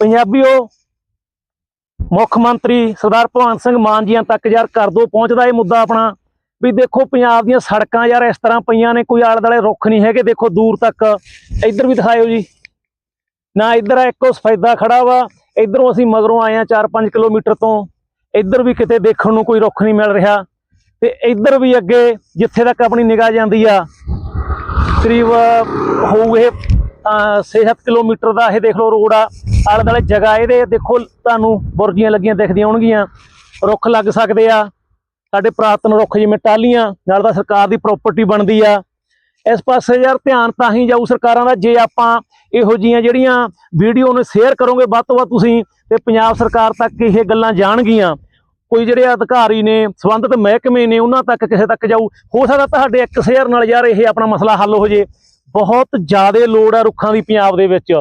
ਪੰਜਾਬੀਓ, ਮੁੱਖ ਮੰਤਰੀ ਸਰਦਾਰ ਭਗਵੰਤ ਸਿੰਘ ਮਾਨ ਜੀਆਂ ਤੱਕ ਯਾਰ ਕਰ ਦੋ ਪਹੁੰਚਦਾ ਇਹ ਮੁੱਦਾ ਆਪਣਾ ਵੀ ਦੇਖੋ ਪੰਜਾਬ ਦੀਆਂ ਸੜਕਾਂ ਯਾਰ ਇਸ ਤਰ੍ਹਾਂ ਪਈਆਂ ਨੇ, ਕੋਈ ਆਲੇ ਦੁਆਲੇ ਰੁੱਖ ਨਹੀਂ ਹੈਗੇ, ਦੇਖੋ ਦੂਰ ਤੱਕ। ਇੱਧਰ ਵੀ ਦਿਖਾਇਓ ਜੀ। ਨਾ ਇੱਧਰ ਇੱਕੋ ਸਫੈਦਾ ਖੜਾ ਵਾ, ਇੱਧਰੋਂ ਅਸੀਂ ਮਗਰੋਂ ਆਏ ਆ 4-5 ਕਿਲੋਮੀਟਰ ਤੋਂ। ਇੱਧਰ ਵੀ ਕਿਤੇ ਦੇਖਣ ਨੂੰ ਕੋਈ ਰੁੱਖ ਨਹੀਂ ਮਿਲ ਰਿਹਾ। ਤੇ ਇੱਧਰ ਵੀ ਅੱਗੇ, ਜਿੱਥੇ ਤੱਕ ਆਪਣੀ ਨਿਗਾਹ ਜਾਂਦੀ ਆ, ਕਰੀਬ ਹੋਊ ਇਹ 6-7 ਕਿਲੋਮੀਟਰ ਦਾ ਇਹ ਦੇਖ ਲਓ ਰੋਡ ਆ। ਆਲੇ ਦੁਆਲੇ ਜਗ੍ਹਾ ਇਹਦੇ, ਦੇਖੋ ਤੁਹਾਨੂੰ ਬੁਰਜੀਆਂ ਲੱਗੀਆਂ ਦਿਖਦੀਆਂ ਹੋਣਗੀਆਂ। ਰੁੱਖ ਲੱਗ ਸਕਦੇ ਆ। ਸਾਡੇ ਪ੍ਰਾਤਨ ਰੁੱਖ ਜਿਵੇਂ ਟਾਹਲੀਆਂ, ਨਾਲ ਤਾਂ ਸਰਕਾਰ ਦੀ ਪ੍ਰਾਪਰਟੀ ਬਣਦੀ ਆ। ਇਸ ਪਾਸੇ ਯਾਰ ਧਿਆਨ ਤਾਂ ਹੀ ਜਾਊ ਸਰਕਾਰਾਂ ਦਾ, ਜੇ ਆਪਾਂ ਇਹੋ ਜੀਆਂ ਜਿਹੜੀਆਂ ਵੀਡੀਓ ਨੂੰ ਸ਼ੇਅਰ ਕਰੋਗੇ ਵੱਧ ਤੋਂ ਵੱਧ ਤੁਸੀਂ, ਤੇ ਪੰਜਾਬ ਸਰਕਾਰ ਤੱਕ ਇਹ ਗੱਲਾਂ ਜਾਣਗੀਆਂ। ਕੋਈ ਜਿਹੜੇ ਅਧਿਕਾਰੀ ਨੇ, ਸੰਬੰਧਿਤ ਮਹਿਕਮੇ ਨੇ, ਉਹਨਾਂ ਤੱਕ ਕਿਸੇ ਤੱਕ ਜਾਊ। ਹੋ ਸਕਦਾ ਤੁਹਾਡੇ ਇੱਕ ਸ਼ੇਅਰ ਨਾਲ ਯਾਰ ਇਹ ਆਪਣਾ ਮਸਲਾ ਹੱਲ ਹੋ ਜੇ। ਬਹੁਤ ਜ਼ਿਆਦਾ ਲੋੜ ਆ ਰੁੱਖਾਂ ਦੀ ਪੰਜਾਬ ਦੇ ਵਿੱਚ।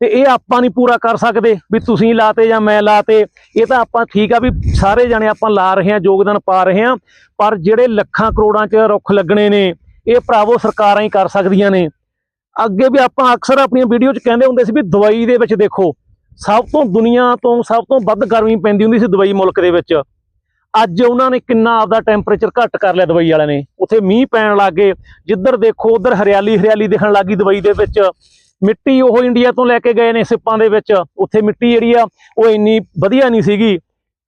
ਤੇ ਇਹ ਆਪਾਂ ਨਹੀਂ ਪੂਰਾ ਕਰ ਸਕਦੇ ਵੀ ਤੁਸੀਂ ਲਾਤੇ ਜਾਂ ਮੈਂ ਲਾਤੇ। ਇਹ ਤਾਂ ਆਪਾਂ ਠੀਕ ਆ ਵੀ ਸਾਰੇ ਜਣੇ ਆਪਾਂ ਲਾ ਰਹੇ ਹਾਂ, ਯੋਗਦਾਨ ਪਾ ਰਹੇ ਹਾਂ। ਪਰ ਜਿਹੜੇ ਲੱਖਾਂ ਕਰੋੜਾਂ 'ਚ ਰੁੱਖ ਲੱਗਣੇ ਨੇ, ਇਹ ਭਰਾਵੋ ਸਰਕਾਰਾਂ ਹੀ ਕਰ ਸਕਦੀਆਂ ਨੇ। ਅੱਗੇ ਵੀ ਆਪਾਂ ਅਕਸਰ ਆਪਣੀਆਂ ਵੀਡੀਓ 'ਚ ਕਹਿੰਦੇ ਹੁੰਦੇ ਸੀ ਵੀ ਦਵਾਈ ਦੇ ਵਿੱਚ ਦੇਖੋ, ਸਭ ਤੋਂ ਦੁਨੀਆ ਤੋਂ ਸਭ ਤੋਂ ਵੱਧ ਗਰਮੀ ਪੈਂਦੀ ਹੁੰਦੀ ਸੀ ਦਵਾਈ ਮੁਲਕ ਦੇ ਵਿੱਚ। ਅੱਜ ਉਹਨਾਂ ਨੇ ਕਿੰਨਾ ਆਪਦਾ ਟੈਂਪਰੇਚਰ ਘੱਟ ਕਰ ਲਿਆ ਦੁਬਈ ਵਾਲਿਆਂ ਨੇ। ਉੱਥੇ ਮੀਂਹ ਪੈਣ ਲੱਗ ਗਏ। ਜਿੱਧਰ ਦੇਖੋ, ਉਧਰ ਹਰਿਆਲੀ ਹਰਿਆਲੀ ਦਿਖਣ ਲੱਗੀ ਦੁਬਈ ਦੇ ਵਿੱਚ। ਮਿੱਟੀ ਉਹ ਇੰਡੀਆ ਤੋਂ ਲੈ ਕੇ ਗਏ ਨੇ ਸਿੱਪਾਂ ਦੇ ਵਿੱਚ। ਉੱਥੇ ਮਿੱਟੀ ਜਿਹੜੀ ਆ, ਉਹ ਇੰਨੀ ਵਧੀਆ ਨਹੀਂ ਸੀਗੀ।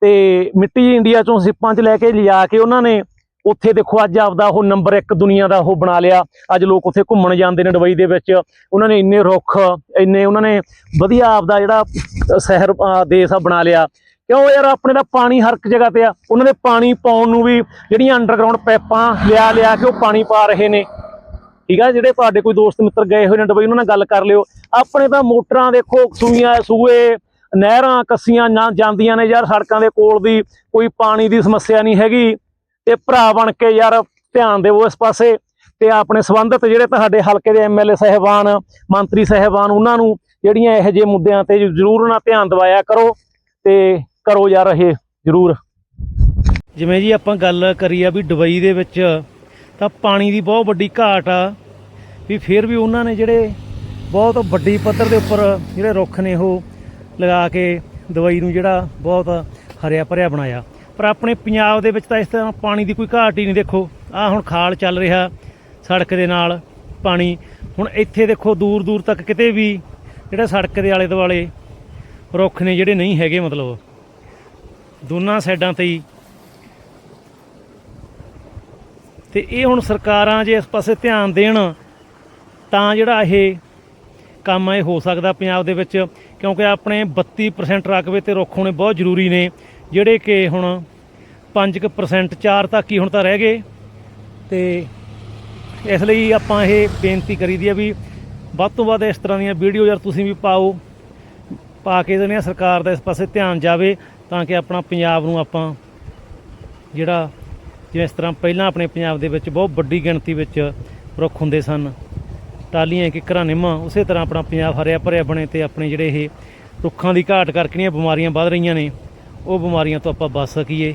ਤੇ ਮਿੱਟੀ ਇੰਡੀਆ ਚੋਂ ਸਿੱਪਾਂ 'ਚ ਲੈ ਕੇ ਲਿਜਾ ਕੇ ਉਹਨਾਂ ਨੇ, ਉੱਥੇ ਦੇਖੋ ਅੱਜ ਆਪਦਾ ਉਹ ਨੰਬਰ 1 ਦੁਨੀਆ ਦਾ ਉਹ ਬਣਾ ਲਿਆ। ਅੱਜ ਲੋਕ ਉੱਥੇ ਘੁੰਮਣ ਜਾਂਦੇ ਨੇ ਦੁਬਈ ਦੇ ਵਿੱਚ। ਉਹਨਾਂ ਨੇ ਇੰਨੇ ਰੁੱਖ, ਇੰਨੇ ਉਹਨਾਂ ਨੇ ਵਧੀਆ ਆਪਦਾ ਜਿਹੜਾ ਸ਼ਹਿਰ ਦੇਸ਼ ਆ ਬਣਾ ਲਿਆ। ਕਿਉਂ ਯਾਰ ਆਪਣੇ ਦਾ ਪਾਣੀ ਹਰ ਇੱਕ ਜਗ੍ਹਾ ਤੇ ਆ? ਉਹਨਾਂ ਦੇ ਪਾਣੀ ਪਾਉਣ ਨੂੰ ਵੀ ਜਿਹੜੀਆਂ ਅੰਡਰਗਰਾਉਂਡ ਪਾਈਪਾਂ ਲਿਆ ਲਿਆ ਕੇ ਉਹ ਪਾਣੀ ਪਾ ਰਹੇ ਨੇ। ਠੀਕ ਆ, ਜਿਹੜੇ ਤੁਹਾਡੇ ਕੋਈ ਦੋਸਤ ਮਿੱਤਰ ਗਏ ਹੋਏ ਨੇ ਡਬਈ ਉਹਨਾਂ ਨਾਲ ਗੱਲ ਕਰ ਲਿਓ। ਆਪਣੇ ਤਾਂ ਮੋਟਰਾਂ ਦੇਖੋ, ਸੂਈਆਂ, ਸੂਏ, ਨਹਿਰਾਂ, ਕੱਸੀਆਂ ਨਾ ਜਾਂਦੀਆਂ ਨੇ ਯਾਰ, ਸੜਕਾਂ ਦੇ ਕੋਲ ਦੀ ਕੋਈ ਪਾਣੀ ਦੀ ਸਮੱਸਿਆ ਨਹੀਂ ਹੈਗੀ। ਤੇ ਭਰਾ ਬਣ ਕੇ ਯਾਰ, ਧਿਆਨ ਦਿਓ ਇਸ ਪਾਸੇ। ਤੇ ਆਪਣੇ ਸੰਬੰਧਿਤ ਜਿਹੜੇ ਤੁਹਾਡੇ ਹਲਕੇ ਦੇ ਐਮਐਲਏ ਸਹਿਬਾਨ, ਮੰਤਰੀ ਸਹਿਬਾਨ, ਉਹਨਾਂ ਨੂੰ ਜਿਹੜੀਆਂ ਇਹੋ ਜਿਹੇ ਮੁੱਦਿਆਂ ਤੇ ਜ਼ਰੂਰ ਉਹਨਾਂ ਧਿਆਨ ਦਿਵਾਇਆ ਕਰੋ। ਤੇ ਕਰੋ ਯਾਰ ਇਹ ਜ਼ਰੂਰ। ਜਿਵੇਂ ਜੀ ਆਪਾਂ ਗੱਲ ਕਰੀ ਆ ਵੀ ਦੁਬਈ ਦੇ ਵਿੱਚ, ਤਾਂ ਪਾਣੀ ਦੀ ਬਹੁਤ ਵੱਡੀ ਘਾਟ ਆ। ਵੀ ਫਿਰ ਵੀ ਉਹਨਾਂ ਨੇ ਜਿਹੜੇ ਬਹੁਤ ਵੱਡੀ ਪੱਧਰ ਦੇ ਉੱਪਰ ਜਿਹੜੇ ਰੁੱਖ ਨੇ ਉਹ ਲਗਾ ਕੇ ਦਵਾਈ ਨੂੰ ਜਿਹੜਾ ਬਹੁਤ ਹਰਿਆ ਭਰਿਆ ਬਣਾਇਆ। ਪਰ ਆਪਣੇ ਪੰਜਾਬ ਦੇ ਵਿੱਚ ਤਾਂ ਇਸ ਤਰ੍ਹਾਂ ਪਾਣੀ ਦੀ ਕੋਈ ਘਾਟ ਹੀ ਨਹੀਂ ਦੇਖੋ। ਆ ਹੁਣ ਖਾਲ ਚੱਲ ਰਿਹਾ ਸੜਕ ਦੇ ਨਾਲ ਪਾਣੀ। ਹੁਣ ਇੱਥੇ ਦੇਖੋ ਦੂਰ ਦੂਰ ਤੱਕ ਕਿਤੇ ਵੀ ਜਿਹੜਾ ਸੜਕ ਦੇ ਆਲੇ ਦੁਆਲੇ ਰੁੱਖ ਨੇ ਜਿਹੜੇ ਨਹੀਂ ਹੈਗੇ ਮਤਲਬ। ਦੋਨਾਂ ਸਾਈਡਾਂ ਤੇ ਹੀ। ਤੇ ਇਹ ਹੁਣ ਸਰਕਾਰਾਂ ਜੇ ਇਸ ਪਾਸੇ ਧਿਆਨ ਦੇਣ, ਤਾਂ ਜਿਹੜਾ ਇਹ ਕੰਮ ਇਹ ਹੋ ਸਕਦਾ ਪੰਜਾਬ ਦੇ ਵਿੱਚ, ਕਿਉਂਕਿ ਆਪਣੇ 32% ਰਕਬੇ ਤੇ ਰੁੱਖ ਹੋਣੇ ਬਹੁਤ ਜ਼ਰੂਰੀ ਨੇ, ਜਿਹੜੇ ਕਿ ਹੁਣ 5% 4 ਤੱਕ ਹੀ ਹੁਣ ਤਾਂ ਰਹਿ ਗਏ। ਤੇ ਇਸ ਲਈ ਆਪਾਂ ਇਹ ਬੇਨਤੀ ਕਰੀਦੀ ਆ ਵੀ ਵੱਧ ਤੋਂ ਵੱਧ ਇਸ ਤਰ੍ਹਾਂ ਦੀਆਂ ਵੀਡੀਓ ਯਾਰ ਤੁਸੀਂ ਵੀ ਪਾਓ। ਪਾ ਕੇ ਦੇਣੇ ਸਰਕਾਰ ਦਾ ਇਸ ਪਾਸੇ ਧਿਆਨ ਜਾਵੇ ਤਾਂ ਕਿ ਆਪਣਾ ਪੰਜਾਬ ਨੂੰ ਆਪਾਂ ਜਿਹੜਾ ਜਿਵੇਂ ਇਸ ਤਰ੍ਹਾਂ ਪਹਿਲਾਂ ਆਪਣੇ ਪੰਜਾਬ ਦੇ ਵਿੱਚ ਬਹੁਤ ਵੱਡੀ ਗਿਣਤੀ ਵਿੱਚ ਰੁੱਖ ਹੁੰਦੇ ਸਨ ਟਾਲੀਆਂ ਕਿਕਰਾਂ ਨਿੰਮਾ, ਉਸੇ ਤਰ੍ਹਾਂ ਆਪਣਾ ਪੰਜਾਬ ਹਰਿਆ ਭਰਿਆ ਬਣੇ ਤੇ ਆਪਣੇ ਜਿਹੜੇ ਇਹ ਰੁੱਖਾਂ ਦੀ ਘਾਟ ਕਰਕੇ ਜਿਹੜੀਆਂ ਬਿਮਾਰੀਆਂ ਵੱਧ ਰਹੀਆਂ ਨੇ, ਉਹ ਬਿਮਾਰੀਆਂ ਤੋਂ ਆਪਾਂ ਬਚ ਸਕੀਏ।